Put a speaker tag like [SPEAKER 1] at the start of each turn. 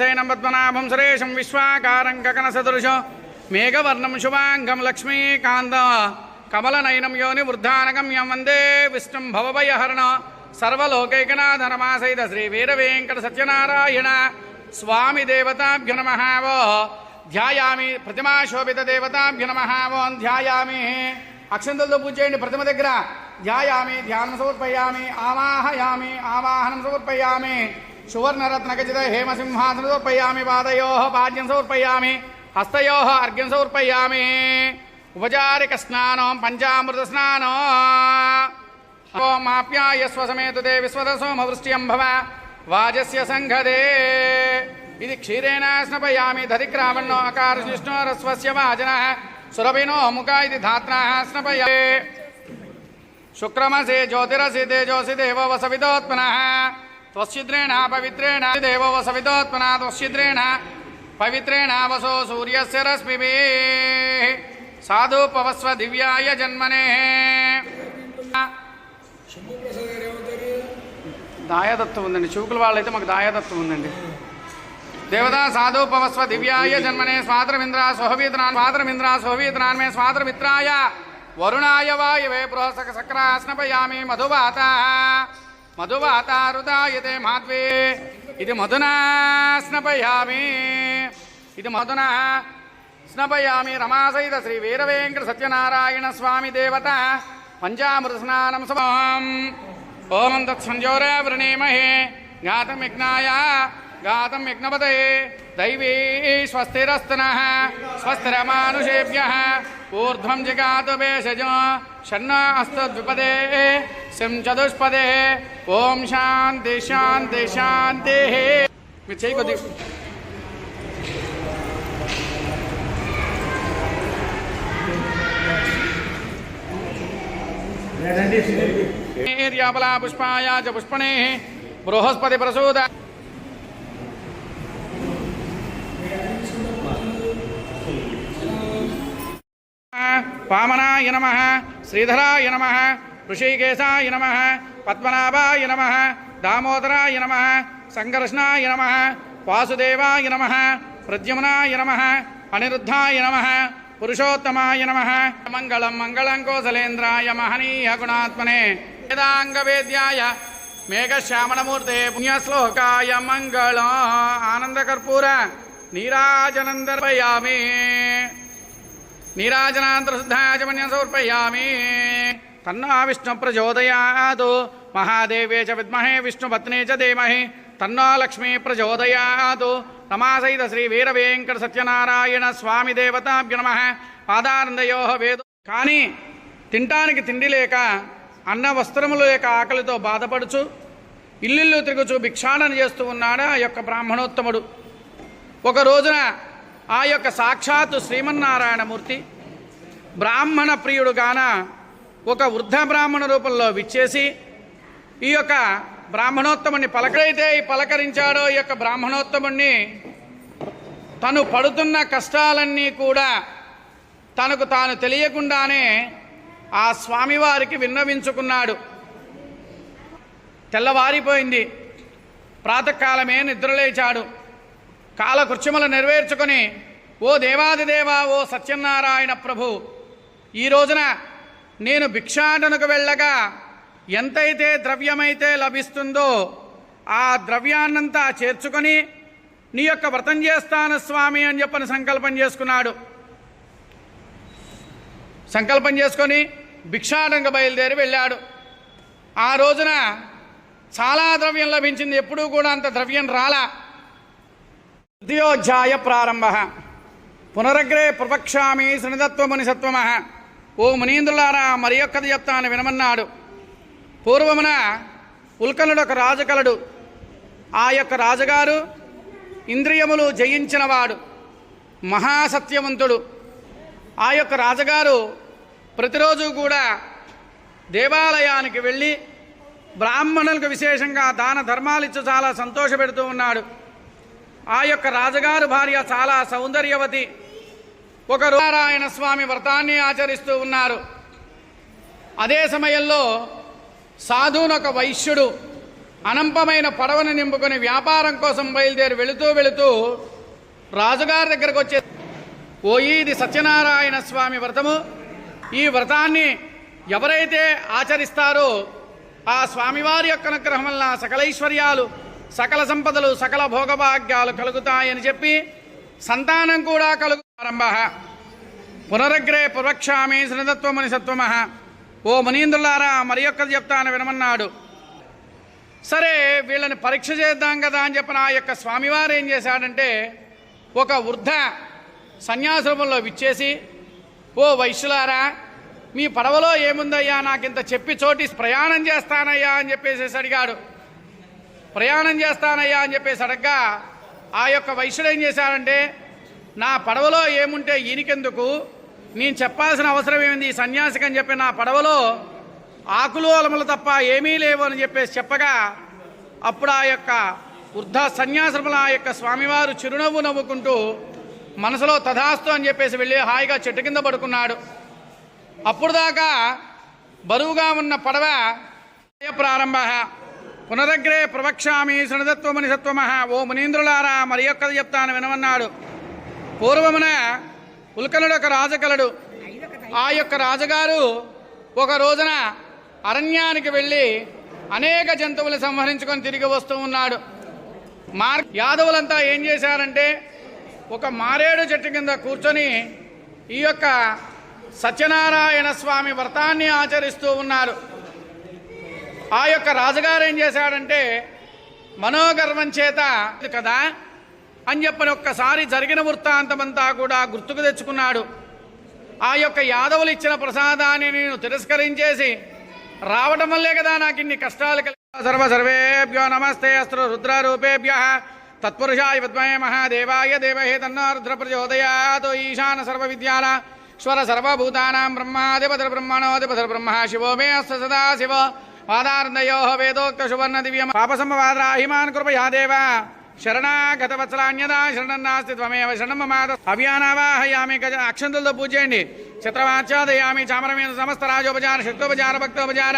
[SPEAKER 1] శయనం పద్మనాభం సురేశం విశ్వాకారం గగన సదృశం మేఘవర్ణం శుభాంగం లక్ష్మీకాంత కమలనయనం యోని వృద్ధానగమ్యం వందే విష్ణుం భవభయహరణ సర్వలోకైకనాథనమాసైత శ్రీ వీరవేంకట సత్యనారాయణ స్వామి దేవతాభ్య నమ. ధ్యాయామి ప్రతిమాశోభిత దేవతాభ్య నమ ధ్యాయామి. అక్షంతలతో పూజ చేయండి. ప్రతిమ దగ్గర ధ్యాయామి ధ్యానం సమర్పయామి ఆవాహయామి ఆవాహనం సమర్పయామి సువర్ణరత్నఖచిత హేమసింహాసన సమర్పయామి పాదయో పాద్యం సమర్పయామి హస్తయో అర్ఘ్యం సమర్పయామి ఉపచారిక స్నానం పంచామృత స్నానం. మాప్యాయస్వసమేతుదే విశ్వదసోమవృష్ట్యం భవ వాజస్య సంఘదే. ఇది క్షీరేణ స్నపయామి దధిక్రామణో అకార విష్ణోరస్వస్య వాజన. సురభినో ముఖ ఇది ధాత్ర స్నపయామి శుక్రమసే జ్యోతిరసి తేజోసి దేవో వసవిదోత్మన త్వశిద్రేణ పవిత్రేణ దేవో వసవిదోత్మన త్వశిద్రేణ పవిత్రేణ వసో సూర్యస్య రశ్మిభి సాధు పవస్వ దివ్యాయ జన్మనే దాయదత్వం ఉందండి. చూకుల వాళ్ళైతే మాకు దాయదత్వం ఉందండి. దేవతా సాధు పవస్వ దివ్యాయ జన్మనే స్వాతరమింద్ర స్వహవీతనాన్ స్వాతరమింద్ర స్వహవీతనాన్ మే స్వాతరమిత్రాయ. వరుణాయ వాయవే బృహసక సక్రాస్నపయామి మధువాత. మధువాత హృదాయతే మాధ్వే. ఇది మధునా స్నపయామి. ఇది మధునా స్నపయామి రమాసహిత శ్రీ వీరవేంకట సత్యనారాయణ స్వామి దేవత. పంచామృత స్నానం సమం ఓం తత్సంజోర వృణీమహే गातम यज्ञपतये। दैवी स्वस्तिरस्तनः स्वस्तिरमानुषेभ्यः। ऊर्ध्वं जिगातुपेशजो षण्णा अस्तद्विपदे। सिं चतुष्पदे। ॐ शान्ति शान्ति शांति मिथ्यै कोदि पुष्पाया च पुष्पणे बृहस्पति प्रसूद वामनाय नमः, श्रीधराय नमः, ऋषिकेशाय नमः, पद्मनाभाय नमः, दामोदराय नमः संघर्षणाय नमः, वासुदेवाय नमः, प्रद्युम्नाय नमः, अनिरुद्धाय नमः, पुरुषोत्तमाय नमः। मङ्गलं मङ्गलं कोसलेन्द्राय महनीयगुणात्मने वेदाङ्गवेद्याय मेघश्यामणमूर्ते पुण्यश्लोकाय मङ्गल। आनन्दकर्पूर, नीराजनन्दर्पयामि। నీరాజనాంతరశుద్ధాచమన్యం సమర్పయామి తన్నో విష్ణు ప్రచోదయాదు మహాదేవే చ విద్మహే విష్ణుపత్నే చ ధీమహి. తన్నో లక్ష్మీ ప్రచోదయాదు నమాసైత శ్రీ వీరవేంకట సత్యనారాయణ స్వామి దేవతాభ్య నమ. పాదానందయో వేదు. కానీ తినటానికి తిండి లేక అన్న వస్త్రములు లేక ఆకలితో బాధపడుచు ఇల్లు తిరుగుచు భిక్షాటన చేస్తూ ఉన్నాడు ఆ యొక్క బ్రాహ్మణోత్తముడు. ఒక రోజున ఆ యొక్క సాక్షాత్తు శ్రీమన్నారాయణమూర్తి బ్రాహ్మణ ప్రియుడుగాన ఒక వృద్ధ బ్రాహ్మణ రూపంలో విచ్చేసి ఈ యొక్క బ్రాహ్మణోత్తముని పలకరైతే పలకరించాడో ఈ యొక్క బ్రాహ్మణోత్తముణ్ణి తను పడుతున్న కష్టాలన్నీ కూడా తనకు తాను తెలియకుండానే ఆ స్వామివారికి విన్నవించుకున్నాడు. తెల్లవారిపోయింది. ప్రాతకాలమే నిద్రలేచాడు. కాలకృత్యములు నెరవేర్చుకొని ఓ దేవాదిదేవా ఓ సత్యనారాయణ ప్రభు ఈ రోజున నేను భిక్షాటనకు వెళ్ళగా ఎంతైతే ద్రవ్యమైతే లభిస్తుందో ఆ ద్రవ్యాన్నంతా చేర్చుకొని నీ యొక్క వ్రతం చేస్తాను స్వామి అని చెప్పని సంకల్పం చేసుకున్నాడు. సంకల్పం చేసుకొని భిక్షాటనకు బయలుదేరి వెళ్ళాడు. ఆ రోజున చాలా ద్రవ్యం లభించింది ఎప్పుడూ కూడా అంత ద్రవ్యం రాలా. ద్వితీయోధ్యాయ ప్రారంభ. పునరగ్రే ప్రవక్షామి శృణితత్వముని ఓ మునీంద్రులారా మరి ఒక్కది చెప్తాను వినమన్నాడు. పూర్వమున ఉల్కనుడు ఒక రాజకలడు. ఆ యొక్క రాజుగారు ఇంద్రియములు జయించినవాడు. మహాసత్యవంతుడు. ఆ యొక్క రాజుగారు ప్రతిరోజు కూడా దేవాలయానికి వెళ్ళి బ్రాహ్మణులకు విశేషంగా దాన ధర్మాలు ఇచ్చి చాలా సంతోషపెడుతూ ఉన్నాడు. ఆ యొక్క రాజుగారు భార్య చాలా సౌందర్యవతి. ఒకరు నారాయణ స్వామి వ్రతాన్ని ఆచరిస్తూ ఉన్నారు. అదే సమయంలో సాధునొక వైశ్యుడు అనంపమైన పడవను నింపుకొని వ్యాపారం కోసం బయలుదేరి వెళుతూ వెళుతూ రాజుగారి దగ్గరకు వచ్చే ఓయి ఇది సత్యనారాయణ స్వామి వ్రతము. ఈ వ్రతాన్ని ఎవరైతే ఆచరిస్తారో ఆ స్వామివారి యొక్క అనుగ్రహం వల్ల సకలైశ్వర్యాలు సకల సంపదలు సకల భోగభాగ్యాలు కలుగుతాయని చెప్పి సంతానం కూడా కలుగు ఆరంభ పునరగ్రే పురక్షామి శ్రీదత్వముని సత్వమ. ఓ మునీంద్రులారా మరి ఒక్కది చెప్తాను వినమన్నాడు. సరే వీళ్ళని పరీక్ష చేద్దాం కదా అని చెప్పిన ఆ యొక్క స్వామివారు ఏం చేశాడంటే ఒక వృద్ధ సన్యాశ్రమంలో విచ్చేసి ఓ వైశ్యులారా మీ పడవలో ఏముందయ్యా? నాకింత చెప్పి చోటి ప్రయాణం చేస్తానయ్యా అని చెప్పేసేసి అడిగాడు. ప్రయాణం చేస్తానయ్యా అని చెప్పేసి అడగ్గా ఆ యొక్క వైశ్యుడు ఏం చేశాడంటే నా పడవలో ఏముంటే ఈయనకెందుకు నేను చెప్పాల్సిన అవసరం ఏమింది? ఈ సన్యాసికి అని చెప్పి నా పడవలో ఆకులు అలములు తప్ప ఏమీ లేవు అని చెప్పేసి చెప్పగా అప్పుడు ఆ యొక్క వృద్ధ సన్యాసముల ఆ యొక్క స్వామివారు చిరునవ్వు నవ్వుకుంటూ మనసులో తథాస్తు అని చెప్పేసి వెళ్ళి హాయిగా చెట్టు కింద పడుకున్నాడు. అప్పుడు దాకా బరువుగా ఉన్న పడవ ప్రారంభ పునరగ్రే ప్రవక్ష్యామి శృణదత్వముని సత్వమహ. ఓ మునీంద్రులారా మరి ఒక్కది చెప్తాను వినమన్నాడు. పూర్వమున ఉల్కనుడు ఒక రాజకలడు. ఆ యొక్క రాజుగారు ఒక రోజున అరణ్యానికి వెళ్ళి అనేక జంతువులు సంహరించుకొని తిరిగి వస్తూ ఉన్నాడు. మార్ యాదవులంతా ఏం చేశారంటే ఒక మారేడు చెట్టు కింద కూర్చొని ఈ యొక్క సత్యనారాయణ స్వామి వ్రతాన్ని ఆచరిస్తూ ఉన్నారు. ఆ యొక్క రాజుగారు ఏం చేశాడంటే మనోగర్వం చేత కదా అని చెప్పని ఒక్కసారి జరిగిన వృత్తాంతమంతా కూడా గుర్తుకు తెచ్చుకున్నాడు. ఆ యొక్క యాదవులు ఇచ్చిన ప్రసాదాన్ని నేను తిరస్కరించేసి రావటం వల్లే కదా నాకు ఇన్ని కష్టాలు కలిగి సర్వ సర్వేభ్యో నమస్తే అస్త్ర రుద్రరూపేభ్య తత్పురుషాయ విద్మయ మహాదేవాయ దేవహే తన్నో రుద్ర ప్రచోదయాతో ఈశాన సర్వ విద్యాల స్వర సర్వభూతానాం బ్రహ్మాధిపతిర బ్రహ్మణోధిపతిర బ్రహ్మ శివో మే అస్త సదా శివ. వాదార్దయో వేదోక్త సువర్ణ దివ్య పాపసంభవాద్రాహిమాన్ కృపయా దేవ. శరణాగత వత్సలాన్యదా శరణం నాస్తి త్వమేవ శరణం మాత అభియానవాహయామి గజ అక్షంతులతో పూజ చేయండి. చిత్రవాచ్యాదయామి చామరమైన సమస్త రాజోపచార శక్తోపచార భక్తోపచార.